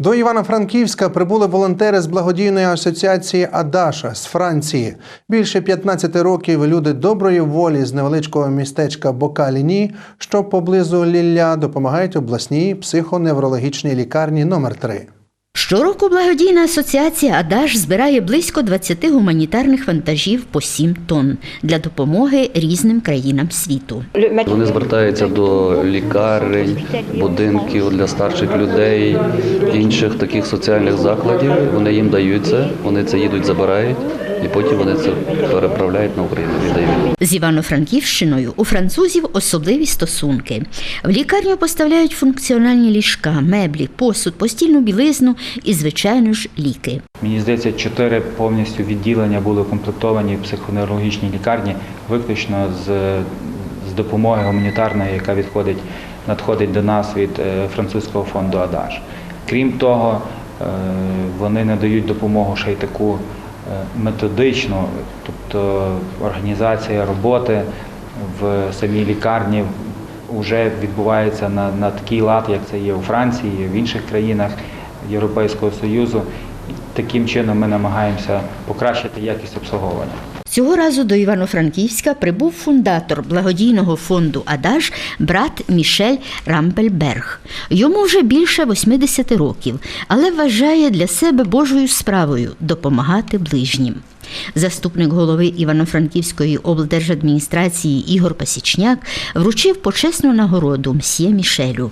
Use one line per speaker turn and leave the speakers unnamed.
До Івано-Франківська прибули волонтери з благодійної асоціації Адаша з Франції. Більше 15 років люди доброї волі з невеличкого містечка Бокаліні, що поблизу Лілля, допомагають обласній психоневрологічній лікарні номер 3
Щороку благодійна асоціація Адаш збирає близько 20 гуманітарних вантажів по 7 тонн для допомоги різним країнам світу.
Вони звертаються до лікарень, будинків для старших людей, інших таких соціальних закладів. Вони їм даються, вони це їдуть, забирають, і потім вони це переправляють на Україну. Віддають.
З Івано-Франківщиною у французів особливі стосунки. В лікарню поставляють функціональні ліжка, меблі, посуд, постільну білизну і, звичайно ж, ліки.
Мені здається, чотири повністю відділення були укомплектовані в психоневрологічній лікарні, виключно з, з допомоги гуманітарної, яка відходить, надходить до нас від е, французького фонду Адаш. Крім того, е, вони надають допомогу ще й таку е, методичну, тобто організація роботи в самій лікарні вже відбувається на, на такий лад, як це є у Франції, в інших країнах Європейського Союзу. І таким чином ми намагаємося покращити якість обслуговування.
Цього разу до Івано-Франківська прибув фундатор благодійного фонду Адаш брат Мішель Рампельберг. Йому вже більше 80 років, але вважає для себе Божою справою допомагати ближнім. Заступник голови Івано-Франківської облдержадміністрації Ігор Пасічняк вручив почесну нагороду мсьє Мішелю.